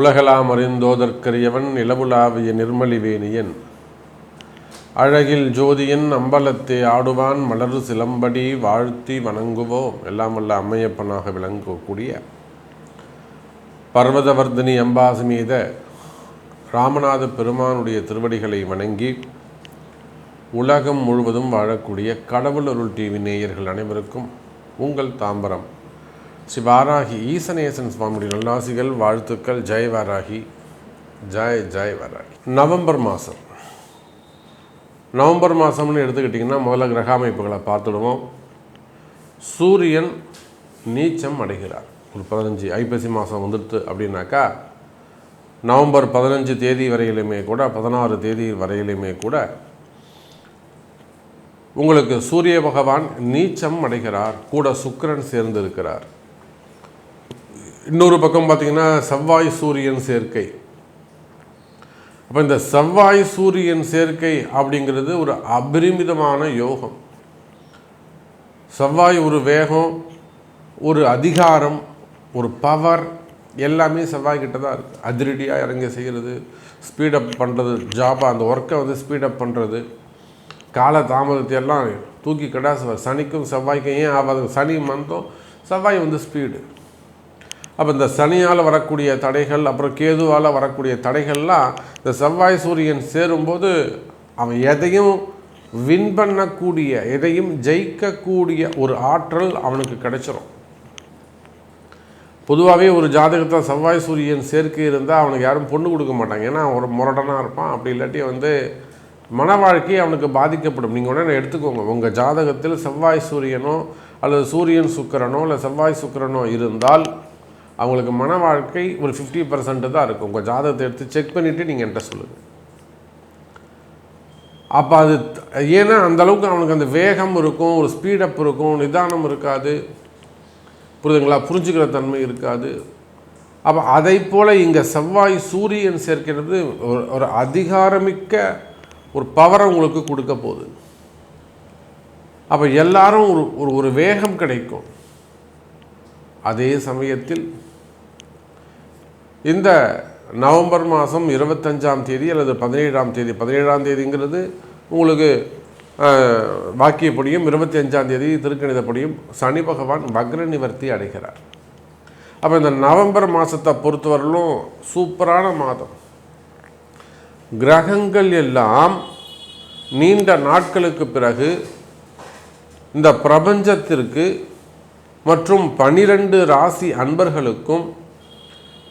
உலகலாம் அறிந்தோதற்கரியவன் நிலவுலாவிய நிர்மலிவேணியன் அழகில் ஜோதியன் அம்பலத்தை ஆடுவான் மலர் சிலம்படி வாழ்த்தி வணங்குவோம். எல்லாம் வல்ல அம்மையப்பனாக விளங்கக்கூடிய பர்வதவர்தினி அம்பாசி மீத ராமநாத பெருமானுடைய திருவடிகளை வணங்கி உலகம் முழுவதும் வாழக்கூடிய கடவுள் அருள் டிவி நேயர்கள் அனைவருக்கும் உங்கள் தாம்பரம். ஸ்ரீ வாராகி ஈசனேசன் சுவாமியுடைய நல்லாசிகள் வாழ்த்துக்கள் ஜெய் வாராகி ஜெய் ஜெய் வாராகி. நவம்பர் மாதம் நவம்பர் மாதம்னு எடுத்துக்கிட்டிங்கன்னா முதல்ல கிரக அமைப்புகளை பார்த்துடுவோம். சூரியன் நீச்சம் அடைகிறார். ஒரு பதினஞ்சு ஐப்பசி மாதம் வந்துடுது அப்படின்னாக்கா நவம்பர் பதினஞ்சு தேதி வரையிலுமே கூட பதினாறு தேதி வரையிலுமே கூட உங்களுக்கு சூரிய பகவான் நீச்சம் அடைகிறார். கூட சுக்கிரன் சேர்ந்து இருக்கிறார் இன்னொரு பக்கம் பார்த்தீங்கன்னா செவ்வாய் சூரியன் சேர்க்கை. அப்போ இந்த செவ்வாய் சூரியன் சேர்க்கை அப்படிங்கிறது ஒரு அபரிமிதமான யோகம். செவ்வாய் ஒரு வேகம் ஒரு அதிகாரம் ஒரு பவர் எல்லாமே செவ்வாய் கிட்ட தான் இருக்குது அதிரடியாக இறங்கி செய்கிறது ஸ்பீடப் பண்ணுறது ஜாபாக அந்த ஒர்க்கை வந்து ஸ்பீடப் பண்ணுறது கால தாமதத்தை எல்லாம் தூக்கி கடாசுவார் சனிக்கும் செவ்வாய்க்கும் ஏன் ஆகாது? சனி மந்தம் செவ்வாய் வந்து ஸ்பீடு அப்போ இந்த சனியால் வரக்கூடிய தடைகள் அப்புறம் கேதுவால் வரக்கூடிய தடைகள்லாம் இந்த செவ்வாய் சூரியன் சேரும்போது அவன் எதையும் வின் பண்ணக்கூடிய எதையும் ஜெயிக்கக்கூடிய ஒரு ஆற்றல் அவனுக்கு கிடைச்சிரும். பொதுவாகவே ஒரு ஜாதகத்தில் செவ்வாய் சூரியன் சேர்க்கை இருந்தால் அவனுக்கு யாரும் பொண்ணு கொடுக்க மாட்டாங்க. ஏன்னா ஒரு முரடனாக இருப்பான். அப்படி இல்லாட்டி வந்து மன வாழ்க்கை அவனுக்கு பாதிக்கப்படும். நீங்கள் உடனே எடுத்துக்கோங்க. உங்கள் ஜாதகத்தில் செவ்வாய் சூரியனோ அல்லது சூரியன் சுக்கிரனோ இல்லை செவ்வாய் சுக்கிரனோ இருந்தால் அவங்களுக்கு மன வாழ்க்கை ஒரு ஃபிஃப்டி பர்சன்ட் தான் இருக்கும். உங்கள் ஜாதகத்தை எடுத்து செக் பண்ணிவிட்டு நீங்கள் என்கிட்ட சொல்லுங்கள் அப்போ அது ஏன்னா அந்த அளவுக்கு அவனுக்கு அந்த வேகம் இருக்கும் ஒரு ஸ்பீடப் இருக்கும் நிதானம் இருக்காது. புரியுதுங்களா? புரிஞ்சுக்கிற தன்மை இருக்காது. அப்போ அதை போல் இங்கே செவ்வாய் சூரியன் சேர்க்கிறது ஒரு ஒரு அதிகாரமிக்க ஒரு பவரை உங்களுக்கு கொடுக்க போகுது. அப்போ எல்லாரும் ஒரு ஒரு ஒரு வேகம் கிடைக்கும். அதே சமயத்தில் இந்த நவம்பர் மாதம் இருபத்தஞ்சாம் தேதி அல்லது பதினேழாம் தேதி பதினேழாம் தேதிங்கிறது உங்களுக்கு வாக்கியப்படியும் இருபத்தி அஞ்சாம் தேதி திருக்கணிதப்படியும் சனி பகவான் வக்ர நிவர்த்தி அடைகிறார். அப்போ இந்த நவம்பர் மாதத்தை பொறுத்தவரையிலும் சூப்பரான மாதம். கிரகங்கள் எல்லாம் நீண்ட நாட்களுக்கு பிறகு இந்த பிரபஞ்சத்திற்கு மற்றும் பனிரெண்டு ராசி அன்பர்களுக்கும்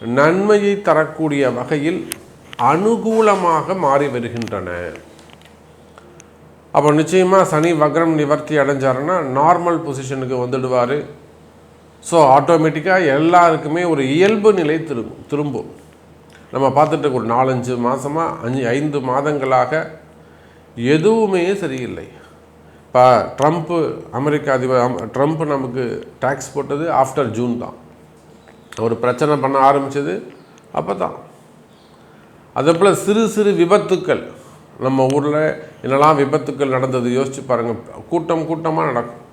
நன்மையை தரக்கூடிய வகையில் அனுகூலமாக மாறி வருகின்றன. அப்போ நிச்சயமாக சனி வக்ரம் நிவர்த்தி அடைஞ்சாருன்னா நார்மல் பொசிஷனுக்கு வந்துடுவார். ஸோ ஆட்டோமேட்டிக்காக எல்லாருக்குமே ஒரு இயல்பு நிலை திரும்பும் திரும்பும். நம்ம பார்த்துட்டு ஒரு நாலஞ்சு மாதமாக அஞ்சு ஐந்து மாதங்களாக எதுவுமே சரியில்லை. இப்போ ட்ரம்ப்பு அமெரிக்க அதிபர் அம்- ட்ரம்ப் நமக்கு டேக்ஸ் போட்டது ஆஃப்டர் ஜூன் தான். ஒரு பிரச்சனை பண்ண ஆரம்பித்தது அப்போ தான் அதே போல் சிறு சிறு விபத்துக்கள். நம்ம ஊரில் என்னெல்லாம் விபத்துக்கள் நடந்தது யோசிச்சு பாருங்கள் கூட்டம் கூட்டமாக நடக்கும்.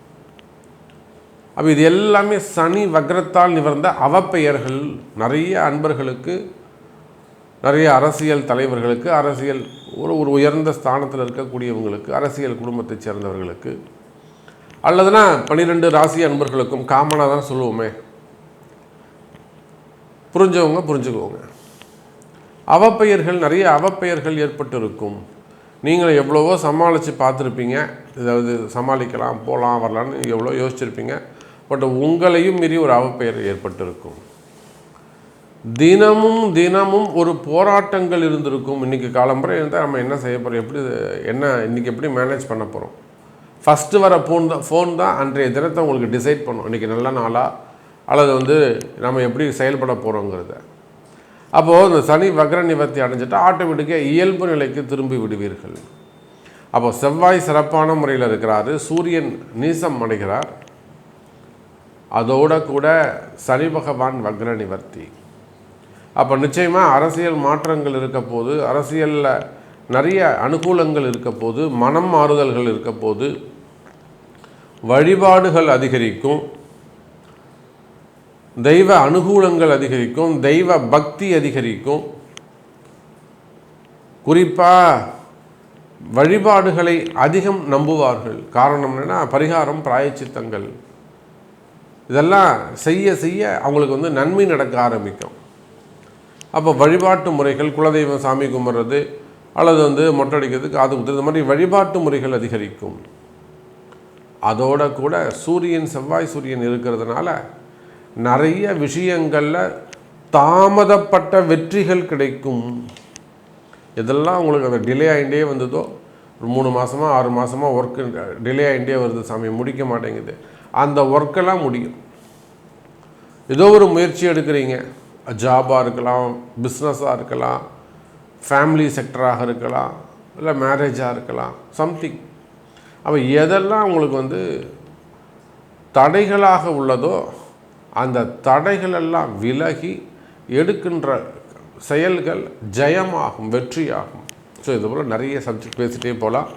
அப்போ இது எல்லாமே சனி வக்ரத்தால் நிவர்ந்த அவப்பெயர்கள். நிறைய அன்பர்களுக்கு நிறைய அரசியல் தலைவர்களுக்கு அரசியல் ஒரு ஒரு உயர்ந்த ஸ்தானத்தில் இருக்கக்கூடியவங்களுக்கு அரசியல் குடும்பத்தைச் சேர்ந்தவர்களுக்கு அல்லதுனா பன்னிரெண்டு ராசி அன்பர்களுக்கும் காமனாக தான் சொல்லுவோமே. புரிஞ்சவங்க புரிஞ்சுக்கோங்க. அவப்பெயர்கள் நிறைய அவப்பெயர்கள் ஏற்பட்டு இருக்கும் நீங்கள் எவ்வளவோ சமாளித்து பார்த்துருப்பீங்க. இதாவது சமாளிக்கலாம் போகலாம் வரலான்னு எவ்வளோ யோசிச்சிருப்பீங்க. பட் உங்களையும் மீறி ஒரு அவப்பெயர் ஏற்பட்டிருக்கும். தினமும் தினமும் ஒரு போராட்டங்கள் இருந்திருக்கும். இன்றைக்கி காலம்புரை இருந்தால் நம்ம என்ன செய்ய போகிறோம் எப்படி என்ன இன்றைக்கி எப்படி மேனேஜ் பண்ண போகிறோம் ஃபஸ்ட்டு வர ஃபோன் தான் ஃபோன் தான் அன்றைய தினத்தை உங்களுக்கு டிசைட் பண்ணும். இன்றைக்கி நல்ல நாளாக அல்லது வந்து நம்ம எப்படி செயல்பட போகிறோங்கிறத அப்போது இந்த சனி வக்ர நிவர்த்தி அடைஞ்சிட்டா ஆட்டோமேட்டிக்காக இயல்பு நிலைக்கு திரும்பி விடுவீர்கள். அப்போ செவ்வாய் சிறப்பான முறையில் இருக்கிறாரு சூரியன் நீசம் அடைகிறார். அதோட கூட சனி பகவான் வக்ர நிவர்த்தி. அப்போ நிச்சயமாக அரசியல் மாற்றங்கள் இருக்க போது அரசியலில் நிறைய அனுகூலங்கள் இருக்க போது மனம் மாறுதல்கள் இருக்க போது வழிபாடுகள் அதிகரிக்கும். தெய்வ அனுகூலங்கள் அதிகரிக்கும் தெய்வ பக்தி அதிகரிக்கும். குறிப்பாக வழிபாடுகளை அதிகம் நம்புவார்கள். காரணம் என்னென்னா பரிகாரம் பிராயச்சித்தங்கள். இதெல்லாம் செய்ய செய்ய அவங்களுக்கு வந்து நன்மை நடக்க ஆரம்பிக்கும். அப்போ வழிபாட்டு முறைகள் குலதெய்வம் சாமி கும்பிட்றது அல்லது வந்து மொட்டை அடிக்கிறது காது குத்துறது மாதிரி வழிபாட்டு முறைகள் அதிகரிக்கும். அதோட கூட சூரியன் செவ்வாய் சூரியன் இருக்கிறதுனால நிறைய விஷயங்களில் தாமதப்பட்ட வெற்றிகள் கிடைக்கும். இதெல்லாம் உங்களுக்கு அந்த டிலே ஆகிட்டே வந்ததோ ஒரு மூணு மாதமாக ஆறு மாதமாக ஒர்க்கு டிலே ஆகிட்டே வருது சாமி முடிக்க மாட்டேங்குது. அந்த ஒர்க்கெல்லாம் முடியும். ஏதோ ஒரு முயற்சி எடுக்கிறீங்க. ஜாபாக இருக்கலாம் பிஸ்னஸாக இருக்கலாம் ஃபேமிலி செக்டராக இருக்கலாம் இல்லை மேரேஜாக இருக்கலாம் சம்திங் அப்போ எதெல்லாம் உங்களுக்கு வந்து தடைகளாக உள்ளதோ அந்த தடைகளெல்லாம் விலகி எடுக்கின்ற செயல்கள் ஜெயமாகும் வெற்றியாகும். ஸோ இது போல் நிறைய சப்ஜெக்ட் பேசிகிட்டே போகலாம்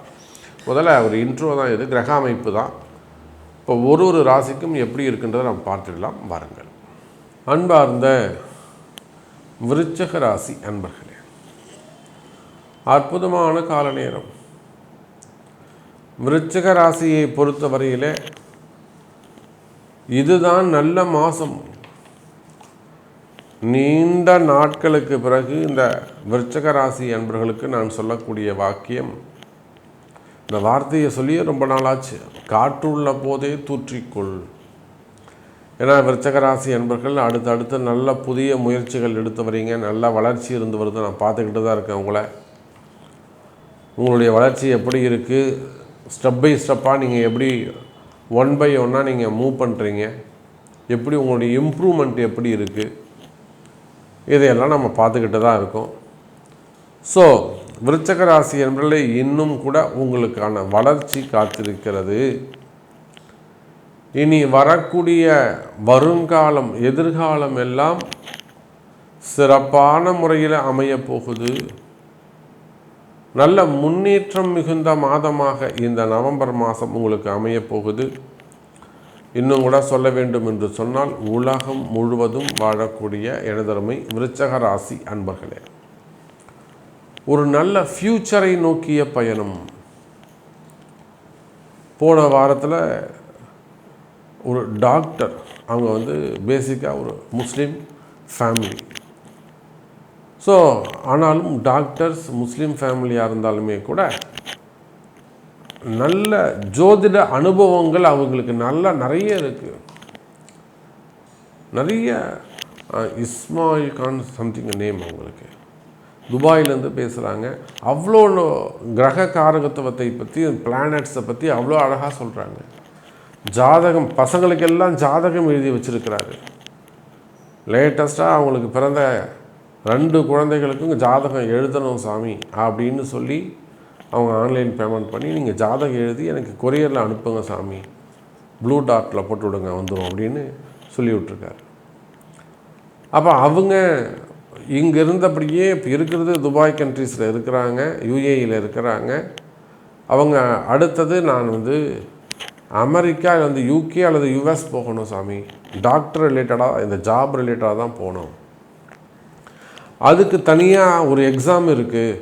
முதல்ல ஒரு இன்ட்ரோ தான் இது கிரக அமைப்பு தான். இப்போ ஒரு ஒரு ராசிக்கும் எப்படி இருக்குன்றதை நம்ம பார்த்துடலாம். வாருங்கள். அன்பார்ந்த விருச்சக ராசி அன்பர்களே அற்புதமான கால நேரம் விருச்சக ராசியை பொறுத்தவரையிலே இதுதான் நல்ல மாதம் நீண்ட நாட்களுக்கு பிறகு இந்த விருச்சக ராசி அன்பர்களுக்கு நான் சொல்லக்கூடிய வாக்கியம் இந்த வார்த்தையை சொல்லியே ரொம்ப நாளாச்சு காற்றுள்ள போதே தூற்றிக்கொள். ஏன்னா விருச்சக ராசி அன்பர்கள் அடுத்தடுத்து நல்ல புதிய முயற்சிகள் எடுத்து வரீங்க. நல்ல வளர்ச்சி இருந்து வருது. நான் பார்த்துக்கிட்டு தான் இருக்கேன் உங்களை. உங்களுடைய வளர்ச்சி எப்படி இருக்குது ஸ்டெப் பை ஸ்டெப்பாக நீங்கள் எப்படி ஒன் பை ஒன்னாக நீங்கள் மூவ் பண்ணுறீங்க எப்படி உங்களுடைய இம்ப்ரூவ்மெண்ட் எப்படி இருக்குது இதையெல்லாம் நம்ம பார்த்துக்கிட்டு தான் இருக்கோம். ஸோ விருச்சக ராசி என்பதில் இன்னும் கூட உங்களுக்கான வளர்ச்சி காத்திருக்கிறது. இனி வரக்கூடிய வருங்காலம் எதிர்காலம் எல்லாம் சிறப்பான முறையில் அமையப் போகுது நல்ல முன்னேற்றம் மிகுந்த மாதமாக இந்த நவம்பர் மாதம் உங்களுக்கு அமையப் போகுது. இன்னும் கூட சொல்ல வேண்டும் என்று சொன்னால் உலகம் முழுவதும் வாழக்கூடிய எனதருமை விருச்சக ராசி அன்பர்களே ஒரு நல்ல ஃப்யூச்சரை நோக்கிய பயணம். போன வாரத்தில் ஒரு டாக்டர் அவங்க வந்து பேசிக்காக ஒரு முஸ்லீம் ஃபேமிலி ஸோ ஆனாலும் டாக்டர்ஸ் முஸ்லீம் ஃபேமிலியாக இருந்தாலுமே கூட நல்ல ஜோதிட அனுபவங்கள் அவங்களுக்கு நல்லா நிறைய இருக்குது நிறைய இஸ்மாயில் கான் சம்திங் நேம் அவங்களுக்கு. துபாயிலேருந்து பேசுகிறாங்க அவ்வளோ கிரக காரகத்துவத்தை பற்றி பிளானட்ஸை பற்றி அவ்வளோ அழகாக சொல்கிறாங்க ஜாதகம் பசங்களுக்கெல்லாம் ஜாதகம் எழுதி வச்சுருக்கிறாரு. லேட்டஸ்ட்டாக அவங்களுக்கு பிறந்த ரெண்டு குழந்தைகளுக்கும் ஜாதகம் எழுதணும் சாமி அப்படின்னு சொல்லி அவங்க ஆன்லைன் பேமெண்ட் பண்ணி நீங்கள் ஜாதகம் எழுதி எனக்கு கொரியரில் அனுப்புங்க சாமி. ப்ளூ டாட்டில் போட்டு விடுங்க வந்துடும் அப்படின்னு சொல்லி விட்ருக்காரு அப்போ அவங்க இங்கே இருந்தபடியே இப்போ இருக்கிறது துபாய் கண்ட்ரீஸில் இருக்கிறாங்க யூஏயில் இருக்கிறாங்க. அவங்க அடுத்தது நான் வந்து அமெரிக்கா வந்து யூகே அல்லது யுஎஸ் போகணும் சாமி. டாக்டர் ரிலேட்டடாக இந்த ஜாப் ரிலேட்டடாக தான் போகணும். அதுக்கு தனியாக ஒரு எக்ஸாம் இருக்குது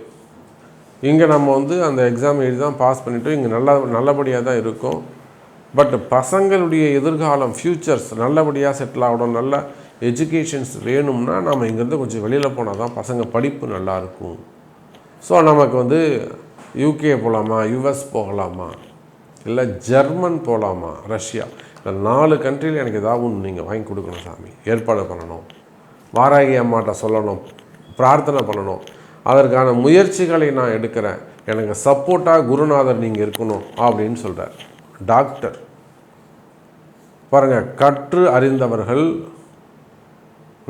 இங்கே நம்ம வந்து அந்த எக்ஸாம் எழுதி தான் பாஸ் பண்ணிவிட்டு இங்கே நல்லா நல்லபடியாக தான் இருக்கும். பட் பசங்களுடைய எதிர்காலம் ஃப்யூச்சர்ஸ் நல்லபடியாக செட்டில் ஆகணும். நல்ல எஜுகேஷன்ஸ் வேணும்னா நம்ம இங்கேருந்து கொஞ்சம் வெளியில் போனால் தான் பசங்க படிப்பு நல்லாயிருக்கும் ஸோ நமக்கு வந்து யூகே போகலாமா யுஎஸ் போகலாமா? இல்லை ஜெர்மன் போகலாமா ரஷ்யா இந்த நாலு கண்ட்ரியில் எனக்கு ஏதாவது ஒன்று நீங்கள் வாங்கி கொடுக்கணும் சாமி. ஏற்பாடு பண்ணணும். வாராகி அம்மாட்ட சொல்லணும். பிரார்த்தனை பண்ணணும். அதற்கான முயற்சிகளை நான் எடுக்கிறேன். எனக்கு சப்போர்ட்டாக குருநாதர் நீங்கள் இருக்கணும் அப்படின்னு சொல்கிறார் டாக்டர். பாருங்கள் கற்று அறிந்தவர்கள்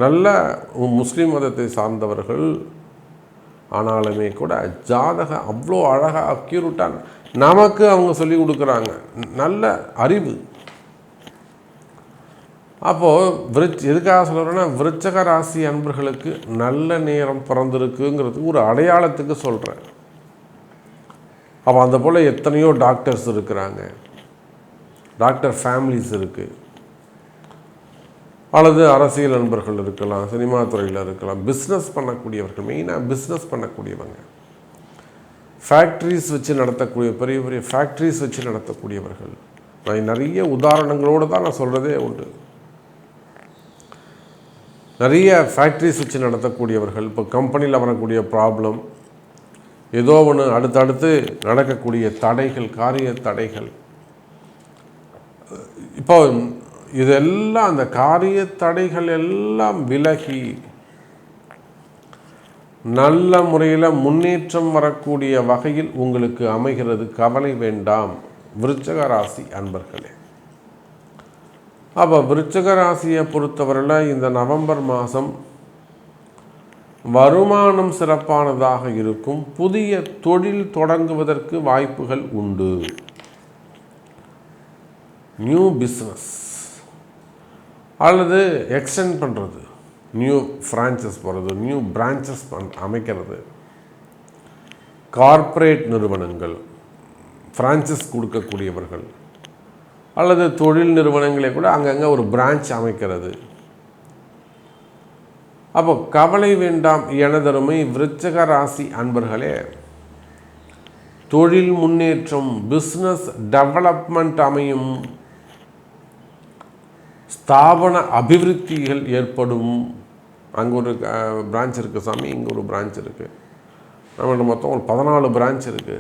நல்ல முஸ்லீம் மதத்தை சார்ந்தவர்கள் ஆனாலுமே கூட ஜாதகம் அவ்வளோ அழகாக அக்யூரட்டாக நமக்கு அவங்க சொல்லி கொடுக்குறாங்க. நல்ல அறிவு. அப்போது விருச் எதுக்காக சொல்கிறேன்னா விருச்சக ராசி அன்பர்களுக்கு நல்ல நேரம் பிறந்திருக்குங்கிறதுக்கு ஒரு அடையாளத்துக்கு சொல்கிறேன் அப்போ அந்த போல் எத்தனையோ டாக்டர்ஸ் இருக்கிறாங்க. டாக்டர் ஃபேமிலிஸ் இருக்குது அல்லது அரசியல் நண்பர்கள் இருக்கலாம் சினிமா துறையில் இருக்கலாம் பிஸ்னஸ் பண்ணக்கூடியவர்கள் மெயினாக பிஸ்னஸ் பண்ணக்கூடியவங்க. ஃபேக்ட்ரிஸ் வச்சு நடத்தக்கூடிய பெரிய பெரிய ஃபேக்ட்ரிஸ் வச்சு நடத்தக்கூடியவர்கள். நான் நிறைய உதாரணங்களோடு தான் நான் சொல்கிறதே உண்டு. நிறைய ஃபேக்ட்ரிஸ் வச்சு நடத்தக்கூடியவர்கள் இப்போ கம்பெனியில் வரக்கூடிய ப்ராப்ளம் ஏதோ ஒன்று அடுத்தடுத்து நடக்கக்கூடிய தடைகள் காரிய தடைகள். இப்போ இதெல்லாம் அந்த காரிய தடைகள் எல்லாம் விலகி நல்ல முறையில் முன்னேற்றம் வரக்கூடிய வகையில் உங்களுக்கு அமைகிறது கவலை வேண்டாம். விருச்சக ராசி அன்பர்களே. அப்போ விருச்சக ராசியை பொறுத்தவரையில் இந்த நவம்பர் மாதம் வருமானம் சிறப்பானதாக இருக்கும். புதிய தொழில் தொடங்குவதற்கு வாய்ப்புகள் உண்டு. நியூ பிஸ்னஸ் அல்லது எக்ஸ்டெண்ட் பண்ணுறது நியூ ஃப்ரான்ச்சஸ் போகிறது நியூ பிரான்ச்சஸ் பண் அமைக்கிறது. கார்ப்பரேட் நிறுவனங்கள். ஃப்ரான்ச்சஸ் கொடுக்கக்கூடியவர்கள். அல்லது தொழில் நிறுவனங்களே கூட அங்கங்கே ஒரு பிரான்ச் அமைக்கிறது. அப்போ கவலை வேண்டாம் எனதருமை விருச்சக ராசி அன்பர்களே. தொழில் முன்னேற்றம் பிஸ்னஸ் டெவலப்மெண்ட் அமையும். ஸ்தாபன அபிவிருத்திகள் ஏற்படும். அங்கே ஒரு பிரான்ச் இருக்குது சாமி இங்கே ஒரு பிரான்ச் இருக்குது நம்மகிட்ட மொத்தம் ஒரு பதினாலு பிரான்ச் இருக்குது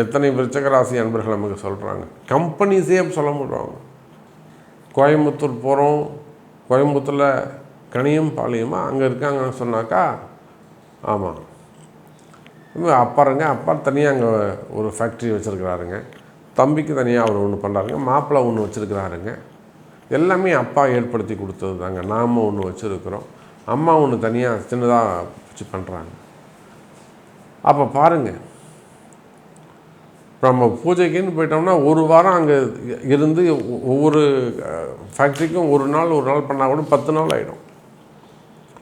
எத்தனை விருச்சகராசி அன்பர்கள் நமக்கு சொல்கிறாங்க கம்பெனிஸே சொல்ல முடியாங்க கோயம்புத்தூர் போகிறோம் கோயம்புத்தூரில் கனியம் பாளையமா அங்கே இருக்காங்கன்னு சொன்னாக்கா ஆமாம் அப்பாருங்க அப்பா தனியாக அங்கே ஒரு ஃபேக்ட்ரி வச்சுருக்கிறாருங்க. தம்பிக்கு தனியாக அவர் ஒன்று பண்ணுறாருங்க மாப்பிள்ளை ஒன்று வச்சுருக்கிறாருங்க. எல்லாமே அப்பா ஏற்படுத்தி கொடுத்தது தாங்க. நாம் ஒன்று வச்சுருக்கிறோம். அம்மா ஒன்று தனியாக சின்னதாக வச்சு பண்ணுறாங்க அப்போ பாருங்கள் நம்ம பூஜைக்குன்னு போயிட்டோம்னா ஒரு வாரம் அங்கே இருந்து ஒவ்வொரு ஃபேக்ட்ரிக்கும் ஒரு நாள் ஒரு நாள் பண்ணால் கூட பத்து நாள் ஆகிடும்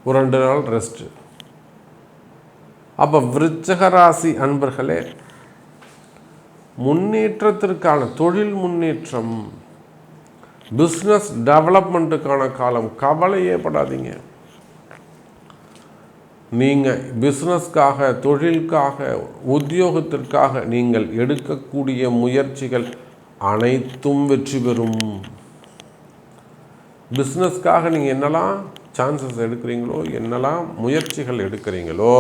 ஒரு ரெண்டு நாள் ரெஸ்ட்டு அப்போ விருச்சகராசி அன்பர்களே முன்னேற்றத்திற்கான தொழில் முன்னேற்றம் பிஸ்னஸ் டெவலப்மெண்ட்டுக்கான காலம் கவலையே படாதீங்க. நீங்கள் பிஸ்னஸ்க்காக தொழிலுக்காக உத்தியோகத்திற்காக நீங்கள் எடுக்கக்கூடிய முயற்சிகள் அனைத்தும் வெற்றி பெறும். பிஸ்னஸ்க்காக நீங்கள் என்னெல்லாம் சான்சஸ் எடுக்கிறீங்களோ என்னெல்லாம் முயற்சிகள் எடுக்கிறீங்களோ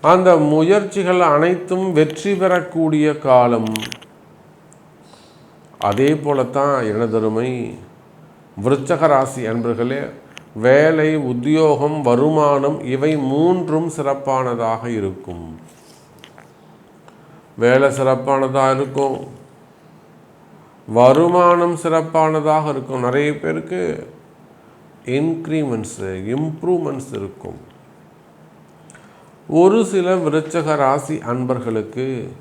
அந்த முயற்சிகள் அனைத்தும் வெற்றி பெறக்கூடிய காலம். அதே போலத்தான் எனதருமை விருச்சக ராசி அன்பர்களே வேலை உத்தியோகம் வருமானம் இவை மூன்றும் சிறப்பானதாக இருக்கும். வேலை சிறப்பானதாக இருக்கும். வருமானம் சிறப்பானதாக இருக்கும். நிறைய பேருக்கு இன்க்ரிமெண்ட்ஸு இம்ப்ரூவ்மெண்ட்ஸ் இருக்கும். ஒரு சில விருச்சக ராசி அன்பர்களுக்கு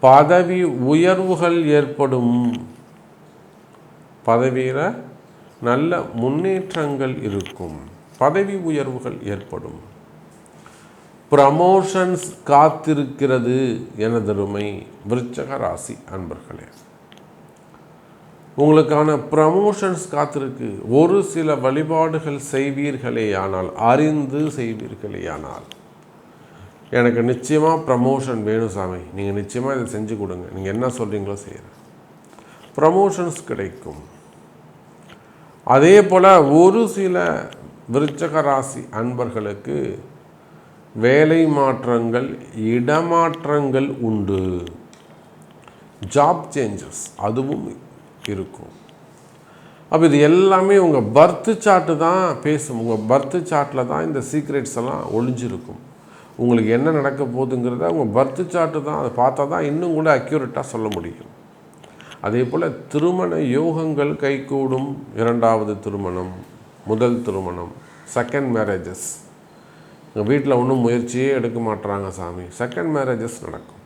பதவி உயர்வுகள் ஏற்படும். பதவியில் நல்ல முன்னேற்றங்கள் இருக்கும். பதவி உயர்வுகள் ஏற்படும். ப்ரமோஷன்ஸ் காத்திருக்கிறது எனதருமை விருச்சக ராசி அன்பர்களே. உங்களுக்கான ப்ரமோஷன்ஸ் காத்திருக்கு. ஒரு சில வழிபாடுகள் செய்வீர்களேயானால் அறிந்து செய்வீர்களே ஆனால். எனக்கு நிச்சயமாக ப்ரமோஷன் வேணும் சாமி. நீங்கள் நிச்சயமாக இதை செஞ்சு கொடுங்க. நீங்கள் என்ன சொல்கிறீங்களோ செய்கிறேன் ப்ரமோஷன்ஸ் கிடைக்கும். அதே போல் ஒரு சில விருச்சக ராசி அன்பர்களுக்கு வேலை மாற்றங்கள் இடமாற்றங்கள் உண்டு. ஜாப் சேஞ்சஸ் அதுவும் இருக்கும். அப்போ இது எல்லாமே உங்கள் பர்த்து சார்ட்டு தான் பேசும். உங்கள் பர்த்து சார்ட்டில் தான் இந்த சீக்ரெட்ஸ் எல்லாம் ஒளிஞ்சிருக்கும். உங்களுக்கு என்ன நடக்க போகுதுங்கிறத உங்கள் பர்த்து சார்ட்டு தான் அதை பார்த்தா தான் இன்னும் கூட அக்யூரேட்டாக சொல்ல முடியும். அதே போல் திருமண யோகங்கள் கைகூடும் இரண்டாவது திருமணம் முதல் திருமணம் செகண்ட் மேரேஜஸ் எங்கள் வீட்டில் ஒன்றும் முயற்சியே எடுக்க மாட்டுறாங்க சாமி. செகண்ட் மேரேஜஸ் நடக்கும்.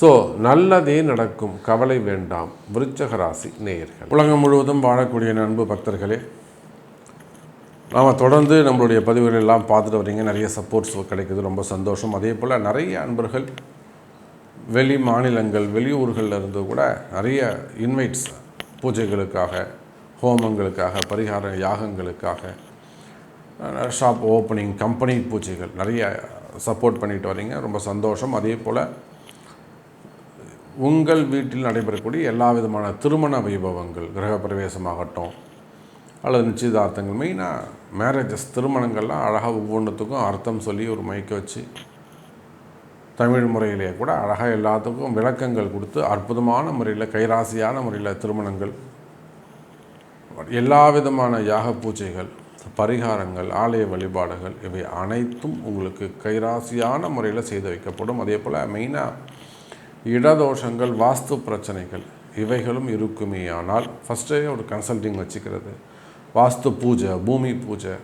ஸோ நல்லதே நடக்கும். கவலை வேண்டாம். விருச்சக ராசி நேயர்கள். உலகம் முழுவதும் வாழக்கூடிய நண்பு பக்தர்களே நாம் தொடர்ந்து நம்மளுடைய பதிவுகள் எல்லாம் பார்த்துட்டு வரீங்க. நிறைய சப்போர்ட்ஸ் கிடைக்குது. ரொம்ப சந்தோஷம். அதே போல் நிறைய அன்பர்கள் வெளி மாநிலங்கள் வெளியூர்களில் இருந்து கூட நிறைய இன்வைட்ஸ் பூஜைகளுக்காக ஹோமங்களுக்காக பரிகார யாகங்களுக்காக ஷாப் ஓப்பனிங் கம்பெனி பூஜைகள் நிறைய சப்போர்ட் பண்ணிட்டு வரீங்க. ரொம்ப சந்தோஷம். அதே போல் உங்கள் வீட்டில் நடைபெறக்கூடிய எல்லா விதமான திருமண வைபவங்கள் கிரகப்பிரவேசமாகட்டும் அல்லது நிச்சயதார்த்தங்கள் மெயினாக மேரேஜஸ் திருமணங்கள்லாம் அழகாக ஒவ்வொன்றுத்துக்கும் அர்த்தம் சொல்லி ஒரு மயக்க வச்சு தமிழ் முறையிலே கூட அழகாக எல்லாத்துக்கும் விளக்கங்கள் கொடுத்து அற்புதமான முறையில் கைராசியான முறையில் திருமணங்கள். எல்லா விதமான யாக பூஜைகள் பரிகாரங்கள் ஆலய வழிபாடுகள் இவை அனைத்தும் உங்களுக்கு கைராசியான முறையில் செய்து வைக்கப்படும். அதே போல் மெயினாக இடதோஷங்கள் வாஸ்து பிரச்சனைகள் இவைகளும் இருக்குமே ஆனால் ஃபஸ்ட்டே ஒரு கன்சல்டிங் வச்சுக்கிறது. வாஸ்து பூஜை பூமி பூஜை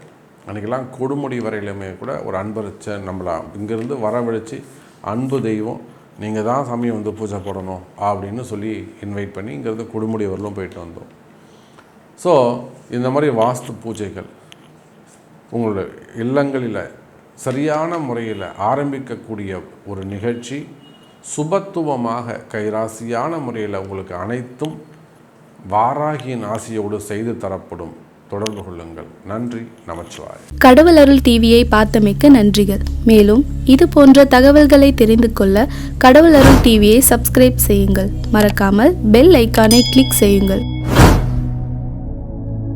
அன்றைக்கெல்லாம் கொடுமுடி வரையிலுமே கூட ஒரு அன்பரிச்ச நம்மளை இங்கேருந்து வரவழைச்சி அன்பு தெய்வம் நீங்கள் தான் சாமியை வந்து பூஜை போடணும் அப்படின்னு சொல்லி இன்வைட் பண்ணி இங்கேருந்து கொடுமுடி போயிட்டு வந்தோம். ஸோ இந்த மாதிரி வாஸ்து பூஜைகள் உங்களுடைய இல்லங்களில் சரியான முறையில் ஆரம்பிக்கக்கூடிய ஒரு நிகழ்ச்சி சுபத்துவமாக கைராசியான முறையில் உங்களுக்கு அனைத்தும் வாராகியின் ஆசையோடு செய்து தரப்படும் தொடர்பு கொள்ளுங்கள். நன்றி நமச்சிவாய் கடவுள் அருள் டிவியை பார்த்தமைக்க நன்றிகள். மேலும் இது போன்ற தகவல்களை தெரிந்து கொள்ள கடவுள் அருள் டிவியை சப்ஸ்கிரைப் செய்யுங்கள். மறக்காமல் பெல் ஐக்கானை கிளிக் செய்யுங்கள்.